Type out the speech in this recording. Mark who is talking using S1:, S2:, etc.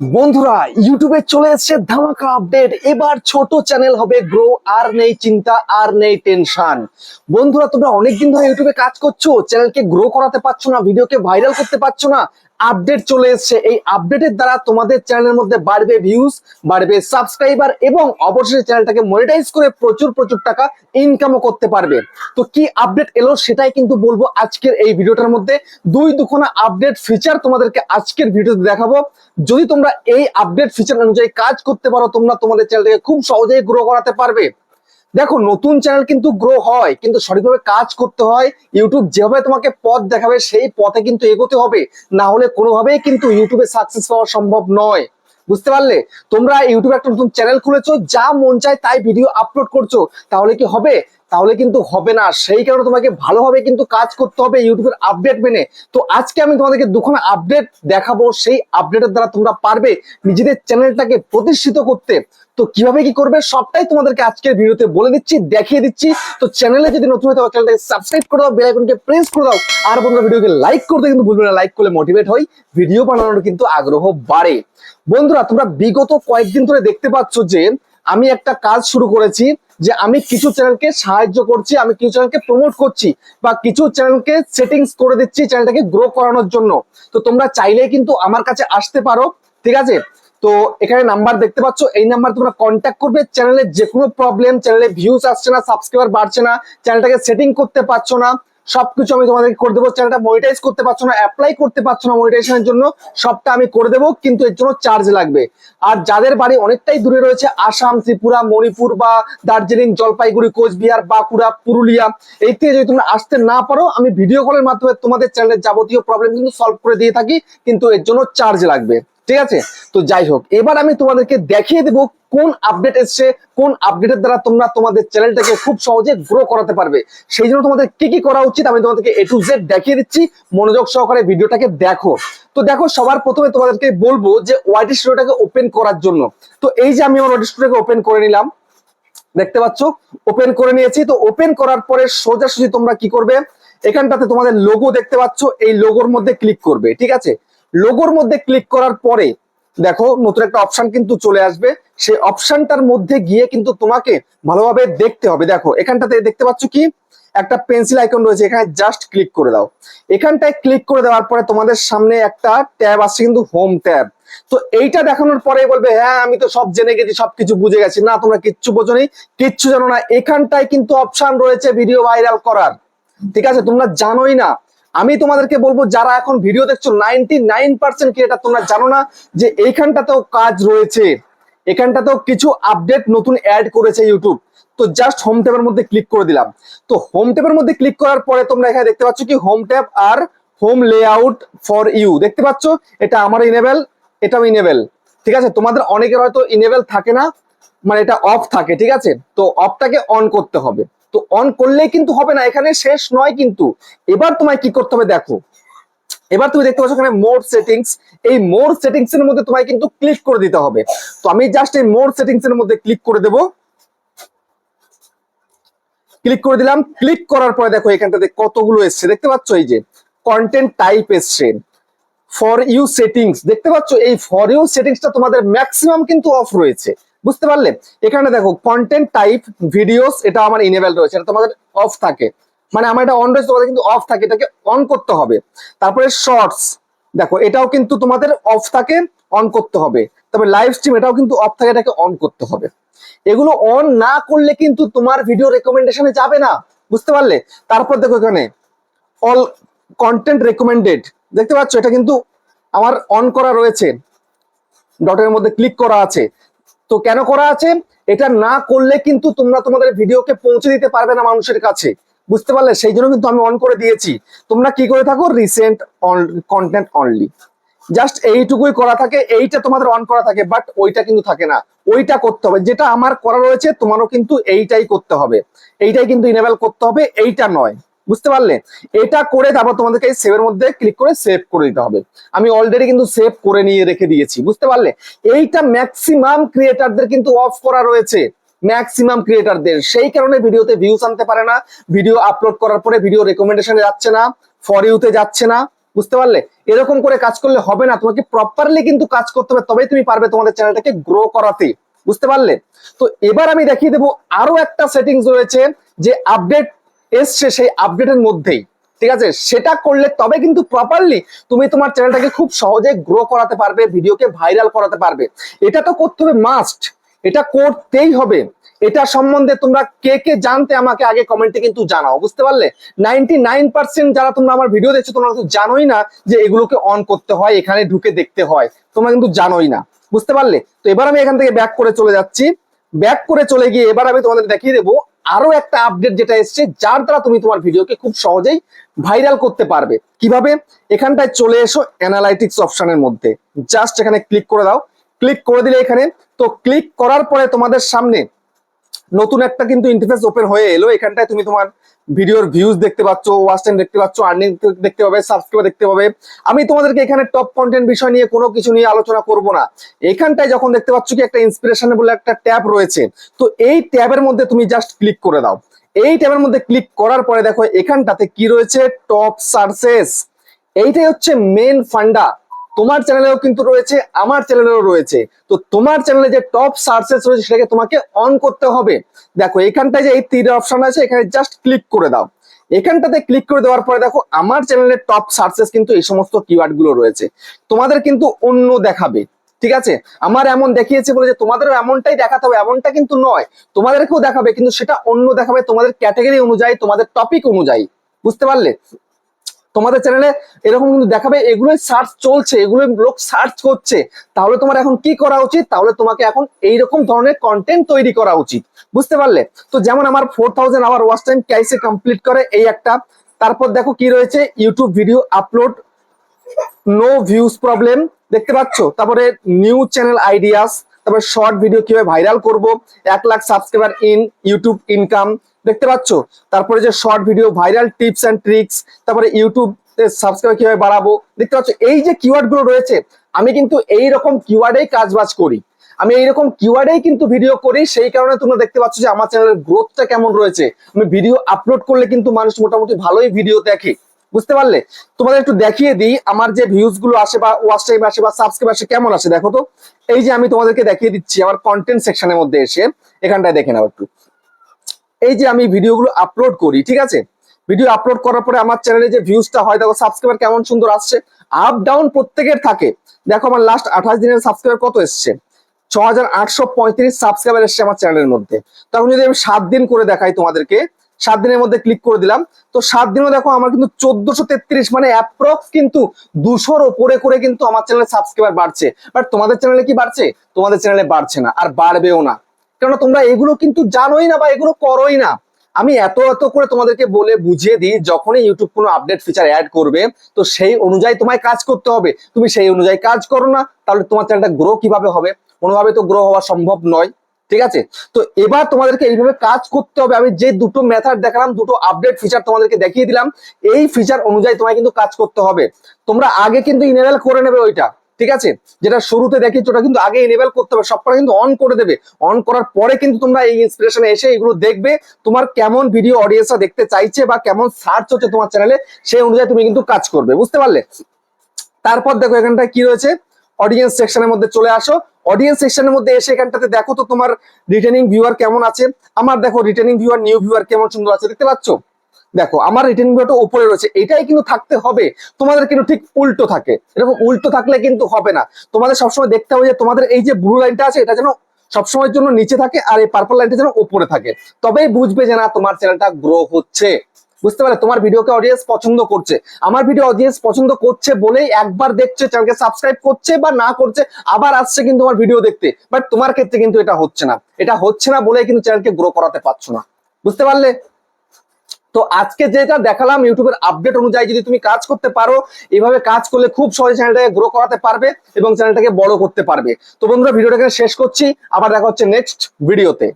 S1: বন্ধুরা ইউটিউবে চলে এসছে ধামাকা আপডেট এবার ছোট চ্যানেল হবে গ্রো আর নেই চিন্তা, আর নেই টেনশন বন্ধুরা, তোমরা অনেকদিন ধরে ইউটিউবে কাজ করছ চ্যানেলকে গ্রো করাতে পারছ না ভিডিওকে ভাইরাল করতে পারছ না আপডেট চলে এসেছে। এই আপডেটের দ্বারা তোমাদের চ্যানেলের মধ্যে বাড়বে ভিউজ বাড়বে সাবস্ক্রাইবার এবং অবশেষে চ্যানেলটাকে মনিটাইজ করে প্রচুর প্রচুর টাকা ইনকামও করতে পারবে। তো কি আপডেট এলো সেটাই কিন্তু বলব আজকের এই ভিডিওটার মধ্যে। দুই দুখানা আপডেট ফিচার তোমাদেরকে আজকের ভিডিওতে দেখাবো। যদি তোমরা এই আপডেট ফিচার অনুযায়ী কাজ করতে পারো, তোমরা তোমাদের চ্যানেলটাকে খুব সহজেই গ্রো করাতে পারবে। দেখো, নতুন চ্যানেল কিন্তু গ্রো হয়, কিন্তু সঠিকভাবে কাজ করতে হয় ইউটিউব যেভাবে তোমাকে পথ দেখাবে, সেই পথে কিন্তু এগোতে হবে। না হলে কোনোভাবেই কিন্তু ইউটিউবে সাকসেস পাওয়া সম্ভব নয়। বুঝতে পারলে? তোমরা ইউটিউবে একটা নতুন চ্যানেল খুলেছো, যা মন চায় তাই ভিডিও আপলোড করছ। তাহলে কি হবে? তাহলে কিন্তু হবে না। সেই কারণে তোমাকে ভালোভাবে কিন্তু কাজ করতে হবে ইউটিউবের আপডেট মেনে। তো আজকে আমি তোমাদেরকে দুখানা আপডেট দেখাবো। সেই আপডেটের দ্বারা তোমরা পারবে নিজেদের চ্যানেলটাকে প্রতিষ্ঠিত করতে। তো কীভাবে কি করবে সবটাই তোমাদেরকে আজকের ভিডিওতে বলে দিচ্ছি, দেখিয়ে দিচ্ছি। তো চ্যানেলে যদি নতুন হয়ে থাকো, চ্যানেলটাকে সাবস্ক্রাইব করে দাও বেল আইকনকে প্রেস করে দাও। আর বন্ধুরা, ভিডিওকে লাইক করতে কিন্তু ভুলবে না। লাইক করলে মোটিভেট হই। ভিডিও বানানোর কিন্তু আগ্রহ বাড়ে। বন্ধুরা, তোমরা বিগত কয়েকদিন ধরে দেখতে পাচ্ছ যে আমি একটা কাজ শুরু করেছি যে আমি কিছু চ্যানেলকে সাহায্য করছি, আমি কিছু চ্যানেলকে প্রমোট করছি বা কিছু চ্যানেলকে সেটিংস করে দিচ্ছি চ্যানেলটাকে গ্রো করানোর জন্য। তো তোমরা চাইলে কিন্তু আমার কাছে আসতে পারো, ঠিক আছে? তো এখানে নাম্বার দেখতে পাচ্ছ, এই নাম্বার তোমরা কন্ট্যাক্ট করবে চ্যানেলের যে কোনো প্রবলেম চ্যানেলে ভিউজ আসছে না সাবস্ক্রাইবার বাড়ছে না চ্যানেলটাকে সেটিং করতে পারছ না সবকিছু আমি তোমাদেরকে করে দেবো। চ্যানেলটা মনিটাইজ করতে পারছ না অ্যাপ্লাই করতে পারছ না মনিটাইজেশনের জন্য, সবটা আমি করে দেবো, কিন্তু এর জন্য চার্জ লাগবে। আর যাদের বাড়ি অনেকটাই দূরে রয়েছে, আসাম, ত্রিপুরা, মণিপুর বা দার্জিলিং, জলপাইগুড়ি, কোচবিহার, বাঁকুড়া, পুরুলিয়া, এই থেকে যদি তোমরা আসতে না পারো, আমি ভিডিও কলের মাধ্যমে তোমাদের চ্যানেলের যাবতীয় প্রবলেম কিন্তু সলভ করে দিয়ে থাকি, কিন্তু এর জন্য চার্জ লাগবে। ঠিক আছে? তো যাই হোক, এবার আমি তোমাদেরকে দেখিয়ে দেবো কোন আপডেট এসছে, কোন আপডেটের দ্বারা তোমরা তোমাদের চ্যানেলটাকে খুব সহজে গ্রো করাতে পারবে। সেই জন্য তোমাদের কি কি করা উচিত আমি তোমাদেরকে এ টু জেড দেখিয়ে দিচ্ছি। মনোযোগ সহকারে ভিডিওটাকে দেখো। তো দেখো, সবার প্রথমে তোমাদেরকে বলব যে ওয়াইটি স্টুডিওটাকে ওপেন করার জন্য। তো এই যে আমি আমার ওয়াইটি স্টুডিওটাকে ওপেন করে নিলাম, দেখতে পাচ্ছ? ওপেন করে নিয়েছি। তো ওপেন করার পরে সোজাসুজি তোমরা কি করবে? এখানটাতে তোমাদের লোগো দেখতে পাচ্ছ। এই লোগোর মধ্যে ক্লিক করবে। ঠিক আছে? লোগোর মধ্যে ক্লিক করার পরে, দেখো নতুন একটা অপশন কিন্তু চলে আসবে। সেই অপশনটার মধ্যে গিয়ে কিন্তু তোমাকে ভালোভাবে দেখতে হবে। দেখো, এখানটাতে দেখতে পাচ্ছ কি? একটা পেন্সিল আইকন রয়েছে, এখানে জাস্ট ক্লিক করে দাও। এখানটায় ক্লিক করে দেওয়ার পরে তোমাদের সামনে একটা ট্যাব আসছে, কিন্তু হোম ট্যাব। তো এইটা দেখানোর পরে বলবে হ্যাঁ আমি তো সব জেনে গেছি, সবকিছু বুঝে গেছি। না, তোমরা কিচ্ছু বোঝনি, কিচ্ছু জানো না। এখানটায় কিন্তু অপশন রয়েছে ভিডিও ভাইরাল করার। ঠিক আছে? তোমরা জানোই না আমি তোমাদেরকে বলব, যারা এখন ভিডিও দেখছ নাইনটি নাইন পার্সেন্ট ক্রিয়েটার তোমরা জানো না যে এইখানটাতেও কাজ রয়েছে। এখানটাতেও কিছু আপডেট নতুন অ্যাড করেছে ইউটিউব তো জাস্ট হোম ট্যাবের মধ্যে ক্লিক করে দিলাম। তো হোম ট্যাবের মধ্যে ক্লিক করার পরে তোমরা এখানে দেখতে পাচ্ছ কি হোম ট্যাব আর হোম লেআউট ফর ইউ দেখতে পাচ্ছ? এটা আমার ইনেবেল এটাও ইনেবেল ঠিক আছে? তোমাদের অনেকের হয়তো ইনেবেল থাকে না মানে এটা অফ থাকে, ঠিক আছে? তো অফটাকে অন করতে হবে। তো অন করলে কিন্তু হবে না, এখানে শেষ নয় কিন্তু। এবার তোমায় কি করতে হবে দেখো। এবার তুমি দেখতে পাচ্ছ মোর সেটিংস এই মোর সেটিংস এর মধ্যে তোমায় কিন্তু ক্লিক করে দিতে হবে। তো আমি জাস্ট এই মোর সেটিংস এর মধ্যে ক্লিক করে দেব। ক্লিক করে দিলাম ক্লিক করার পরে দেখো এখানটাতে কতগুলো এসছে। দেখতে পাচ্ছ এই যে কন্টেন্ট টাইপ এসছে। ফর ইউ সেটিংস দেখতে পাচ্ছ এই ফর ইউ সেটিংসটা তোমাদের ম্যাক্সিমাম কিন্তু অফ রয়েছে। বুঝতে পারলে? এখানে দেখো কন্টেন্ট টাইপ ভিডিওস এটা আমার ইনেবেল রয়েছে, এটা তোমাদের অফ থাকে। মানে আমার এটা অন রয়েছে, তোমাদের কিন্তু অফ থাকে, এটাকে অন করতে হবে। তারপরে শর্টস দেখো, এটাও কিন্তু তোমাদের অফ থাকে অন করতে হবে। তবে লাইভ স্ট্রিম এটাও কিন্তু অফ থাকে, এটাকে অন করতে হবে। এগুলো অন না করলে কিন্তু তোমার ভিডিও রেকমেন্ডেশনে যাবে না। বুঝতে পারলে? তারপর দেখো এখানে অল কন্টেন্ট রেকমেন্ডেড দেখতে পাচ্ছ? এটা কিন্তু আমার অন করা রয়েছে। ডটের মধ্যে ক্লিক করা আছে। তো কেন করা আছে? এটা না করলে কিন্তু তোমরা তোমাদের ভিডিওকে পৌঁছে দিতে পারবে না মানুষের কাছে। বুঝতে পারলে? সেই জন্য কিন্তু আমি অন করে দিয়েছি। তোমরা কি করে থাকো? রিসেন্ট কন্টেন্ট অনলি জাস্ট এইটুকুই করা থাকে, এইটা তোমাদের অন করা থাকে বাট ওইটা কিন্তু থাকে না। ওইটা করতে হবে। যেটা আমার করা রয়েছে, তোমারও কিন্তু এইটাই করতে হবে। এইটাই কিন্তু ইনেবল করতে হবে, এইটা নয়। বুঝতে পারলে? এটা করে তারপর তোমাদেরকে এই সেভের মধ্যে ক্লিক করে সেভ করে দিতে হবে। আমি অলরেডি কিন্তু সেভ করে নিয়ে রেখে দিয়েছি, বুঝতে পারলে? এইটা ম্যাক্সিমাম ক্রিয়েটারদের কিন্তু অফ করা রয়েছে। ম্যাক্সিমাম ক্রিয়েটারদের সেই কারণে ভিডিওতে ভিউজ আনতে পারে না। ভিডিও আপলোড করার পরে ভিডিও রেকমেন্ডেশনে যাচ্ছে না ফর ইউতে যাচ্ছে না, বুঝতে পারলে? এরকম করে কাজ করলে হবে না। তোমাকে প্রপারলি কিন্তু কাজ করতে হবে, তবেই তুমি পারবে তোমাদের চ্যানেলটাকে গ্রো করাতে। বুঝতে পারলে? তো এবার আমি দেখিয়ে দেবো আরও একটা সেটিংস রয়েছে, যে আপডেট এসছে সেই আপডেটের মধ্যেই, ঠিক আছে? সেটা করলে তবে কিন্তু প্রপারলি তুমি তোমার চ্যানেলটাকে খুব সহজে গ্রো করাতে পারবে ভিডিওকে ভাইরাল করাতে পারবে। এটা তো করতে হবে মাস্ট এটা করতেই হবে। এটা সম্বন্ধে তোমরা কে কে জানতে আমাকে আগে কমেন্টে কিন্তু জানাও, বুঝতে পারলে? নাইনটি যারা তোমরা আমার ভিডিও দেখছ, তোমরা কিন্তু জানোই না যে এগুলোকে অন করতে হয়, এখানে ঢুকে দেখতে হয়। তোমরা কিন্তু জানোই না, বুঝতে পারলে? তো এবার আমি এখান থেকে ব্যাক করে চলে যাচ্ছি। ব্যাক করে চলে গিয়ে এবার আমি তোমাদের দেখিয়ে দেবো আরও একটা আপডেট যেটা এসছে, যার দ্বারা তুমি তোমার ভিডিওকে খুব সহজেই ভাইরাল করতে পারবে। কীভাবে? এখানটায় চলে এসো অ্যানালাইটিক্স অপশনের মধ্যে। জাস্ট এখানে ক্লিক করে দাও। ক্লিক করে দিলে এখানে, তো ক্লিক করার পরে তোমাদের সামনে নতুন একটা কিন্তু ইন্টারফেস ওপেন হয়ে এলো। এখানটায় তুমি তোমার ভিডিওর ভিউজ দেখতে পাচ্ছ ওয়াচ টাইম দেখতে পাচ্ছ আর্নিং দেখতে পাবে সাবস্ক্রাইবার দেখতে পাবে। আমি তোমাদেরকে এখানে টপ কন্টেন্ট বিষয় নিয়ে কোনো কিছু নিয়ে আলোচনা করব না। এখানটায় যখন দেখতে পাচ্ছ কি একটা ইন্সপিরেশন বলে একটা ট্যাব রয়েছে, তো এই ট্যাবের মধ্যে তুমি জাস্ট ক্লিক করে দাও। এই ট্যাবের মধ্যে ক্লিক করার পরে দেখো এখানটাতে কি রয়েছে? টপ সার্চেস এইটাই হচ্ছে মেন ফান্ডা তোমার চ্যানেলেও কিন্তু রয়েছে, আমার চ্যানেলেও রয়েছে। তো তোমার চ্যানেলে যে টপ সার্চেস রয়েছে, সেটাকে তোমাকে অন করতে হবে। দেখো, এখানটায় যে এই তীর অপশন আছে, এখানে জাস্ট ক্লিক করে দাও। এখানটাতে ক্লিক করে দেওয়ার পরে দেখো, আমার চ্যানেলের টপ সার্চেস কিন্তু এই সমস্ত কিওয়ার্ডগুলো রয়েছে। তোমাদের কিন্তু অন্য দেখাবে, ঠিক আছে? আমার এমন দেখিয়েছে বলে যে তোমাদেরও এমনটাই দেখাতে হবে, এমনটা কিন্তু নয়। তোমাদেরকেও দেখাবে, কিন্তু সেটা অন্য দেখাবে। তোমাদের ক্যাটাগরি অনুযায়ী, তোমাদের টপিক অনুযায়ী। বুঝতে পারলে? তোমাদের চ্যানেলে এরকম কিন্তু দেখাবে, এগুলোই সার্চ চলছে এগুলো লোক সার্চ করছে। তাহলে তোমার এখন কি করা উচিত? তাহলে তোমাকে এখন এইরকম ধরনের কন্টেন্ট তৈরি করা উচিত। বুঝতে পারলে? তো যেমন আমার four thousand hour watch time ক্যাইসে complete করে এই একটা। তারপর দেখো কি রয়েছে YouTube video upload no views problem দেখতে পাচ্ছ? তারপরে নিউ চ্যানেল আইডিয়াস তারপরে শর্ট ভিডিও কীভাবে ভাইরাল করব, এক lakh subscriber in YouTube income দেখতে পাচ্ছ? তারপরে যে short video viral tips and tricks তারপরে ইউটিউব সাবস্ক্রাইবার কীভাবে বাড়াবো, দেখতে পাচ্ছ? এই যে কিওয়ার্ডগুলো রয়েছে, আমি কিন্তু এই রকম কিওয়ার্ডেই কাজ বাজ করি। আমি এইরকম কিওয়ার্ডেই কিন্তু ভিডিও করি, সেই কারণে তোমরা দেখতে পাচ্ছ যে আমার চ্যানেলের গ্রোথটা কেমন রয়েছে। আমি ভিডিও আপলোড করলে কিন্তু মানুষ মোটামুটি ভালোই ভিডিও দেখে। বুঝতে পারলে? তোমাদের একটু দেখিয়ে দিই, আমার যে ভিউজগুলো আসে বা ওয়াচ টাইম আসে বা সাবস্ক্রাইব আসে, কেমন আসে দেখো তো? এই যে আমি তোমাদেরকে দেখিয়ে দিচ্ছি, আমার কন্টেন্ট সেকশনের মধ্যে এসে, এখানটায় দেখে নাও একটু। এই যে আমি ভিডিওগুলো আপলোড করি, ঠিক আছে? ভিডিও আপলোড করার পরে আমার চ্যানেলে যে ভিউজটা হয়, দেখো সাবস্ক্রাইবার কেমন সুন্দর আসছে। আপ ডাউন প্রত্যেকের থাকে। দেখো আমার লাস্ট আঠাশ দিনের সাবস্ক্রাইবার কত এসছে? ছ হাজার আটশো পঁয়ত্রিশ সাবস্ক্রাইবার এসছে আমার চ্যানেলের মধ্যে। তখন যদি আমি সাত দিন করে দেখাই তোমাদেরকে সাত দিনের মধ্যে ক্লিক করে দিলাম। তো সাত দিনও দেখো আমার কিন্তু চোদ্দশো তেত্রিশ মানে অ্যাপ্রক্স কিন্তু দুশোর ওপরে করে কিন্তু আমার চ্যানেলে সাবস্ক্রাইবার বাড়ছে। বাট তোমাদের চ্যানেলে কি বাড়ছে? তোমাদের চ্যানেলে বাড়ছে না, আর বাড়বেও না। কেননা তোমরা এগুলো কিন্তু জানোই না বা এগুলো করোই না। আমি এত এত করে তোমাদেরকে বলে বুঝিয়ে দিই, যখনই ইউটিউব কোনো আপডেট ফিচার অ্যাড করবে, তো সেই অনুযায়ী তোমায় কাজ করতে হবে। তুমি সেই অনুযায়ী কাজ করো না, তাহলে তোমার চ্যানেলটা গ্রো কীভাবে হবে? কোনোভাবে তো গ্রো হওয়া সম্ভব নয়। ঠিক আছে? তো এবার তোমাদেরকে এইভাবে কাজ করতে হবে। আমি যে দুটো মেথড দেখালাম, দুটো আপডেট ফিচার তোমাদেরকে দেখিয়ে দিলাম, এই ফিচার অনুযায়ী তোমায় কিন্তু কাজ করতে হবে। তোমরা আগে কিন্তু ইনেবল করে নেবে ওইটা, ঠিক আছে? যেটা শুরুতে দেখিয়েছো, ওটা কিন্তু আগে এনেবল করতে হবে। সবটা কিন্তু অন করে দেবে। অন করার পরে কিন্তু তোমরা এই ইন্সপিরেশনে এসে এগুলো দেখবে, তোমার কেমন ভিডিও অডিয়েন্সরা দেখতে চাইছে বা কেমন সার্চ হচ্ছে তোমার চ্যানেলে সেই অনুযায়ী তুমি কিন্তু কাজ করবে। বুঝতে পারলে? তারপর দেখো এখানটা কি রয়েছে? অডিয়েন্স সেকশনের মধ্যে চলে আসো। অডিয়েন্স সেকশনের মধ্যে এসে এখানটাতে দেখো তো তোমার রিটার্নিং ভিউয়ার কেমন আছে। আমার দেখো রিটার্নিং ভিউয়ার নিউ ভিউয়ার কেমন সুন্দর আছে, দেখতে পাচ্ছ? দেখো, আমার রিটার্নিং ভিউটা উপরে রয়েছে। এটাই কিন্তু থাকতে হবে। তোমাদের কিন্তু ঠিক উল্টো থাকে। এরকম উল্টো থাকলে কিন্তু হবে না। তোমাদের সবসময় দেখতে হবে যে তোমাদের এই যে ব্লু লাইনটা আছে, এটা যেন সবসময়ের জন্য নিচে থাকে আর এই পার্পল লাইনটা যেন উপরে থাকে। তবেই বুঝবে যে না, তোমার চ্যানেলটা গ্রো হচ্ছে। বুঝতে পারলে? তোমার ভিডিওকে অডিয়েন্স পছন্দ করছে। আমার ভিডিও অডিয়েন্স পছন্দ করছে বলেই একবার দেখছে চ্যানেলকে সাবস্ক্রাইব করছে বা না করছে, আবার আসছে কিন্তু আমার ভিডিও দেখতে। বাট তোমার ক্ষেত্রে কিন্তু এটা হচ্ছে না। এটা হচ্ছে না বলেই কিন্তু চ্যানেলকে গ্রো করাতে পারছ না। বুঝতে পারলে? তো আজকে যেটা দেখালাম ইউটিউবের আপডেট অনুযায়ী যদি তুমি কাজ করতে পারো এইভাবে কাজ করলে খুব সহজে চ্যানেলটাকে গ্রো করাতে পারবে এবং চ্যানেলটাকে বড় করতে পারবে। তো বন্ধুরা ভিডিওটাকে শেষ করছি। আবার দেখা হচ্ছে নেক্সট ভিডিওতে